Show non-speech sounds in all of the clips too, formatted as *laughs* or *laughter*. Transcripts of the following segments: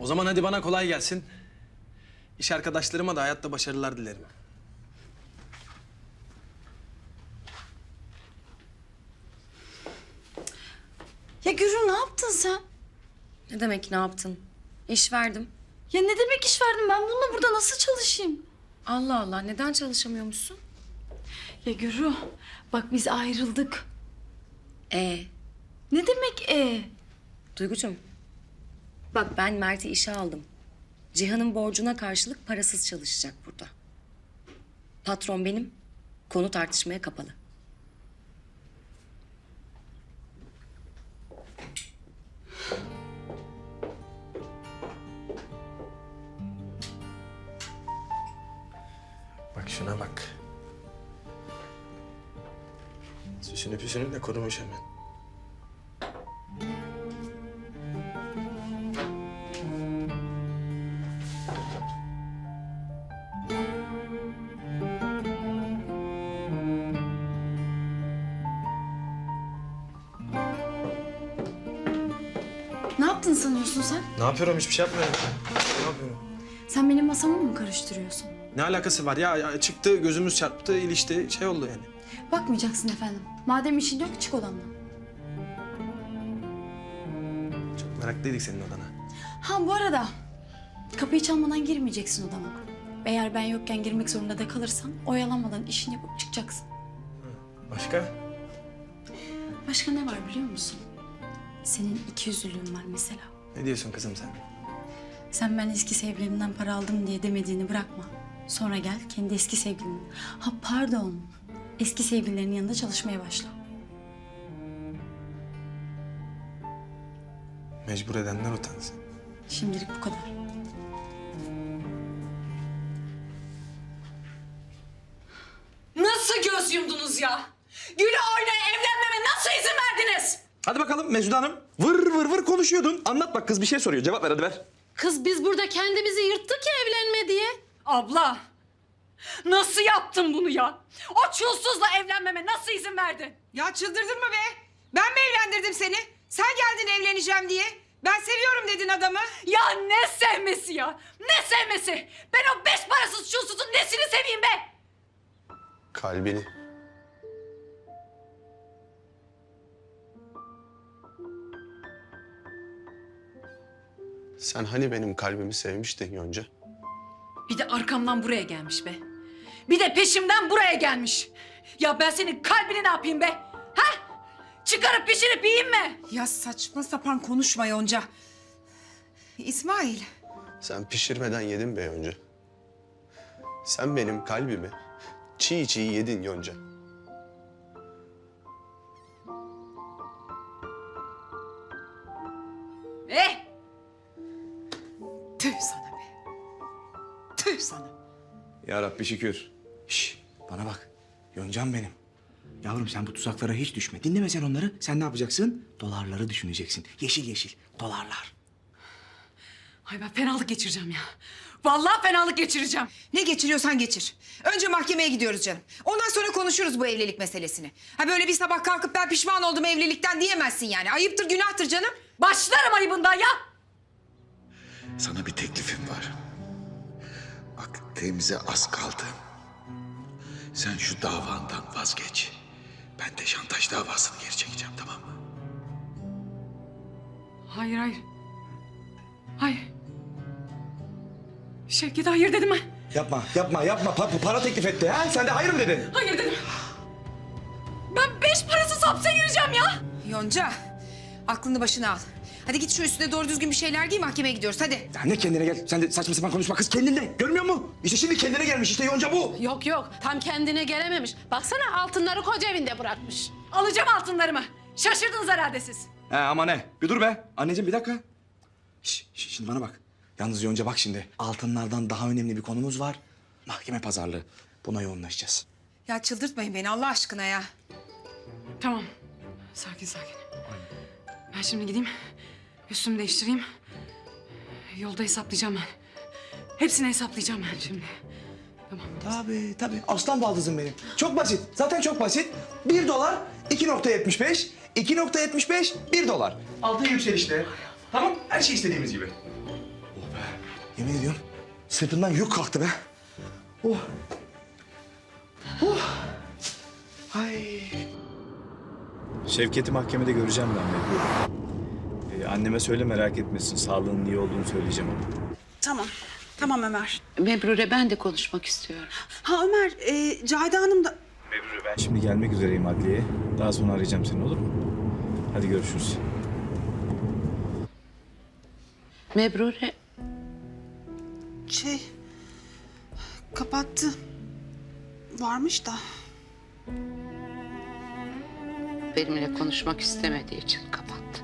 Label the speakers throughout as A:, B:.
A: O zaman hadi bana kolay gelsin. İş arkadaşlarıma da hayatta başarılar dilerim.
B: Ya Gürü ne yaptın sen?
C: Ne demek ne yaptın? İş verdim.
B: Ya ne demek iş verdin? Ben bununla burada nasıl çalışayım?
C: Allah Allah neden çalışamıyormuşsun?
B: Ya Gürü bak biz ayrıldık.
C: E
B: Ne demek e?
C: Duygucuğum. Bak ben Mert'i işe aldım. Cihan'ın borcuna karşılık parasız çalışacak burada. Patron benim. Konu tartışmaya kapalı.
A: Bak şuna bak. Süsünü püsünü de korumuş hemen.
B: Yaptın sanıyorsun sen?
A: Ne yapıyorum? Hiçbir şey yapmıyorum. Ne yapıyorum?
B: Sen benim masamı mı karıştırıyorsun?
A: Ne alakası var ya? ya çıktı, gözümüz çarptı, ilişti, şey oldu yani.
B: Bakmayacaksın efendim. Madem işin yok çık odamdan.
A: Çok meraklıydık senin odana.
B: Ha bu arada kapıyı çalmadan girmeyeceksin odama. Eğer ben yokken girmek zorunda da kalırsan oyalanmadan işini yapıp çıkacaksın.
A: Başka?
B: Başka ne var biliyor musun? Senin iki yüzlülüğün var mesela.
A: Ne diyorsun kızım sen?
B: Sen ben eski sevgilimden para aldım diye demediğini bırakma. Sonra gel kendi eski sevgilinin. Ha pardon. Eski sevgililerinin yanında çalışmaya başla.
A: Mecbur edenler utansın.
B: Şimdilik bu kadar.
D: Hadi bakalım Mesude Hanım. Vır vır vır konuşuyordun. Anlat bak kız bir şey soruyor. Cevap ver hadi ver.
E: Kız biz burada kendimizi yırttık ya evlenme diye.
F: Abla, nasıl yaptın bunu ya? O çulsuzla evlenmeme nasıl izin verdin?
G: Ya çıldırdın mı be? Ben mi evlendirdim seni? Sen geldin evleneceğim diye. Ben seviyorum dedin adamı.
F: Ya ne sevmesi ya? Ne sevmesi? Ben o beş parasız çulsuzun nesini seveyim be?
H: Kalbini. Sen hani benim kalbimi sevmiştin Yonca?
F: Bir de arkamdan buraya gelmiş be. Bir de peşimden buraya gelmiş. Ya ben senin kalbini ne yapayım be? Ha? Çıkarıp pişirip yiyeyim mi?
G: Ya saçma sapan konuşma Yonca. İsmail.
H: Sen pişirmeden yedin be Yonca. Sen benim kalbimi çiğ çiğ yedin Yonca.
D: Rabbi şükür. Şş, bana bak. Yoncam benim. Yavrum sen bu tuzaklara hiç düşme. Dinleme sen onları. Sen ne yapacaksın? Dolarları düşüneceksin. Yeşil yeşil. Dolarlar.
F: Ay ben fenalık geçireceğim ya. Vallahi fenalık geçireceğim.
G: Ne geçiriyorsan geçir. Önce mahkemeye gidiyoruz canım. Ondan sonra konuşuruz bu evlilik meselesini. Ha böyle bir sabah kalkıp ben pişman oldum evlilikten diyemezsin yani. Ayıptır günahtır canım.
F: Başlarım ayıbından ya.
I: Sana bir teklifim var. Bak temize az kaldı. Sen şu davandan vazgeç. Ben de şantaj davasını geri çekeceğim tamam mı?
F: Hayır hayır. Hayır. Şevket hayır dedim ben.
D: Yapma, yapma, yapma. Pa- bu para teklif etti ha? Sen de hayır mı dedin?
F: Hayır dedim. Ben beş parasız hapse gireceğim ya.
G: Yonca aklını başına al. Hadi git şu üstüne doğru düzgün bir şeyler giy mahkemeye gidiyoruz hadi.
D: Ya ne kendine gel. Sen de saçma sapan konuşma. Kız kendinde. Görmüyor musun? İşte şimdi kendine gelmiş. İşte Yonca bu.
E: Yok yok tam kendine gelememiş. Baksana altınları koca evinde bırakmış.
F: Alacağım altınlarımı. Şaşırdınız herhalde siz.
D: He ama ne? Bir dur be. Anneciğim bir dakika. Şş, şş, şimdi bana bak. Yalnız Yonca bak şimdi. Altınlardan daha önemli bir konumuz var. Mahkeme pazarlığı. Buna yoğunlaşacağız.
G: Ya çıldırtmayın beni Allah aşkına ya.
F: Tamam. Sakin sakin. Ben şimdi gideyim. Üstümü değiştireyim. Yolda hesaplayacağım ben. Hepsini hesaplayacağım ben şimdi. Tamam.
D: Tabii tabii. Aslan baldızım benim. Çok basit. Zaten çok basit. Bir dolar 2.75. 2.75 bir dolar. Altın yükselişte. Tamam her şey istediğimiz gibi. be. Yemin ediyorum sırtımdan yük kalktı be. Oh. Oh. Ay.
J: Şevket'i mahkemede göreceğim ben mecbur. Anneme söyle merak etmesin. Sağlığının iyi olduğunu söyleyeceğim ona.
K: Tamam. Tamam Ömer.
E: Mebrure ben de konuşmak istiyorum.
K: Ha Ömer, e, Cahide Hanım da...
J: Mecbur ben şimdi gelmek üzereyim adliyeye. Daha sonra arayacağım seni olur mu? Hadi görüşürüz.
E: Mebrure
K: Şey... Kapattı. Varmış da.
E: benimle konuşmak istemediği için kapattı.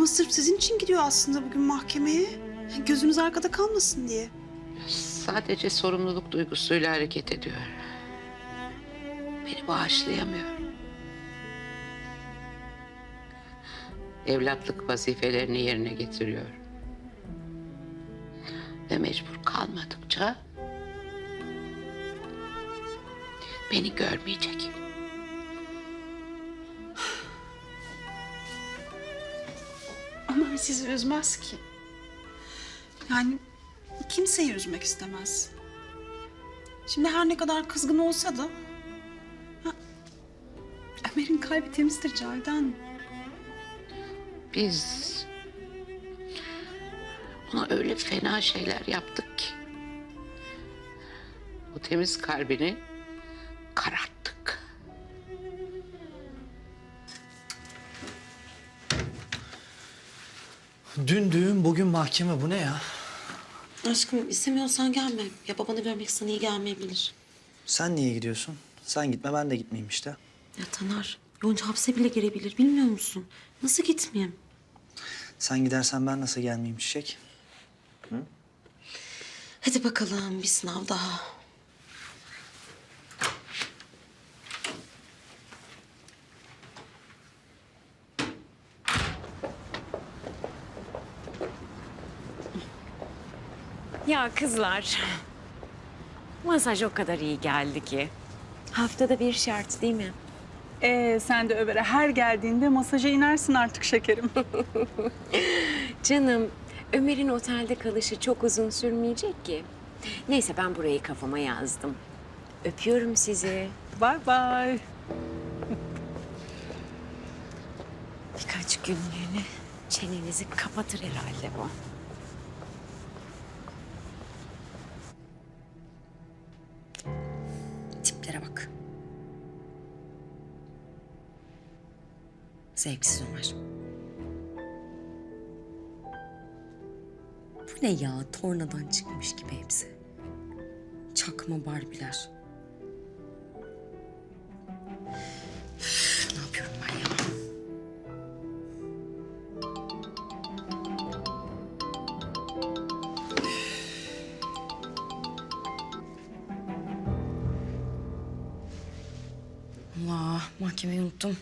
K: Ama sırf sizin için gidiyor aslında bugün mahkemeye. Gözünüz arkada kalmasın diye.
E: Sadece sorumluluk duygusuyla hareket ediyor. Beni bağışlayamıyor. Evlatlık vazifelerini yerine getiriyor. Ve mecbur kalmadıkça beni görmeyecek.
K: Ömer sizi üzmez ki. Yani kimseyi üzmek istemez. Şimdi her ne kadar kızgın olsa da... Ömer'in kalbi temizdir Cahide Hanım.
E: Biz ona öyle fena şeyler yaptık ki. O temiz kalbini kararttık.
L: Dün düğün, bugün mahkeme. Bu ne ya?
M: Aşkım istemiyorsan gelme. Ya babanı görmek sana iyi gelmeyebilir.
L: Sen niye gidiyorsun? Sen gitme, ben de gitmeyeyim işte.
M: Ya Taner, Yonca hapse bile girebilir bilmiyor musun? Nasıl gitmeyeyim?
L: Sen gidersen ben nasıl gelmeyeyim Çiçek?
M: Hadi bakalım bir sınav daha.
N: Ya kızlar. Masaj o kadar iyi geldi ki. Haftada bir şart değil mi?
K: Ee, sen de Ömer'e her geldiğinde masaja inersin artık şekerim. *laughs*
N: Canım, Ömer'in otelde kalışı çok uzun sürmeyecek ki. Neyse ben burayı kafama yazdım. Öpüyorum sizi.
K: Bye bye.
N: Birkaç günlüğüne çenenizi kapatır herhalde bu.
C: Zevksiz Ömer. Bu ne ya? Tornadan çıkmış gibi hepsi. Çakma Barbiler. Ne yapıyorum ben ya? Allah mahkemeyi unuttum.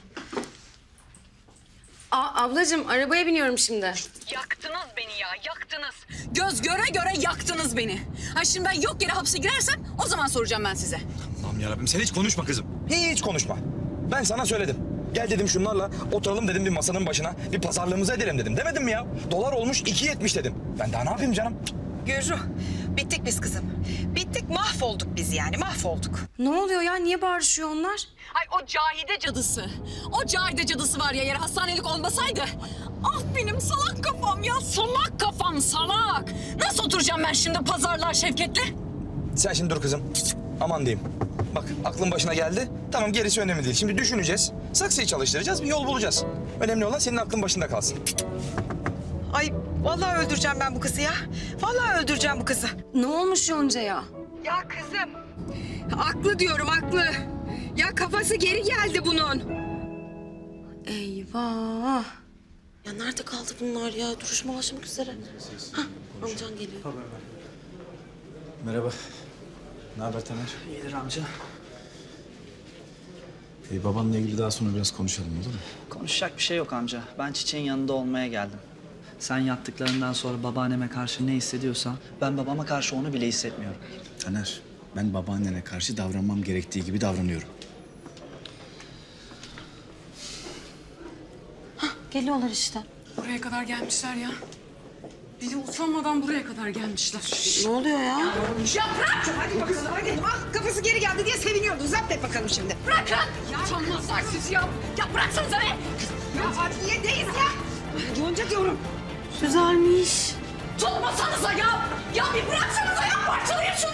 C: Ablacığım arabaya biniyorum şimdi.
F: Yaktınız beni ya, yaktınız. Göz göre göre yaktınız beni. Ha şimdi ben yok yere hapse girersem o zaman soracağım ben size.
D: Allah'ım yarabbim sen hiç konuşma kızım. Hiç konuşma. Ben sana söyledim. Gel dedim şunlarla oturalım dedim bir masanın başına. Bir pazarlığımızı edelim dedim. Demedim mi ya? Dolar olmuş 2.70 dedim. Ben daha ne yapayım canım?
G: Gürru, bittik biz kızım. Bittik, mahvolduk biz yani, mahvolduk.
C: Ne oluyor ya? Niye bağırışıyor onlar?
F: Ay o Cahide cadısı. O Cahide cadısı var ya eğer hastanelik olmasaydı. Ah benim salak kafam ya salak kafam salak. Nasıl oturacağım ben şimdi pazarlar Şevket'le?
D: Sen şimdi dur kızım. Aman diyeyim. Bak aklın başına geldi. Tamam gerisi önemli değil. Şimdi düşüneceğiz. Saksıyı çalıştıracağız. Bir yol bulacağız. Önemli olan senin aklın başında kalsın.
G: Ay vallahi öldüreceğim ben bu kızı ya. Vallahi öldüreceğim bu kızı.
C: Ne olmuş Yonca'ya?
G: Ya kızım. Aklı diyorum aklı. Ya kafası geri geldi bunun.
C: Eyvah.
M: Ya nerede kaldı bunlar ya? Duruşma başlamak üzere. Hah, amcan geliyor.
J: Merhaba. Ne haber Taner?
L: İyidir amca.
J: Ee, babanla ilgili daha sonra biraz konuşalım olur mu?
L: Konuşacak bir şey yok amca. Ben Çiçek'in yanında olmaya geldim. Sen yaptıklarından sonra babaanneme karşı ne hissediyorsan... ...ben babama karşı onu bile hissetmiyorum.
J: Taner, ben babaannene karşı davranmam gerektiği gibi davranıyorum.
M: Geliyorlar işte.
F: Buraya kadar gelmişler ya. De utanmadan buraya kadar gelmişler.
M: Ne oluyor ya?
G: Ya bırak! Hadi bakalım hadi. Ah kafası geri geldi diye seviniyordu. Zapt et bakalım şimdi.
F: Bırakın! Utanmazlar siz ya! Ya bıraksanıza be!
G: Ya adliyedeyiz ya. Yonca diyorum.
M: Güzelmiş.
F: Tutmasanıza ya! Ya bir bıraksanıza ya! Parçalayın şunları!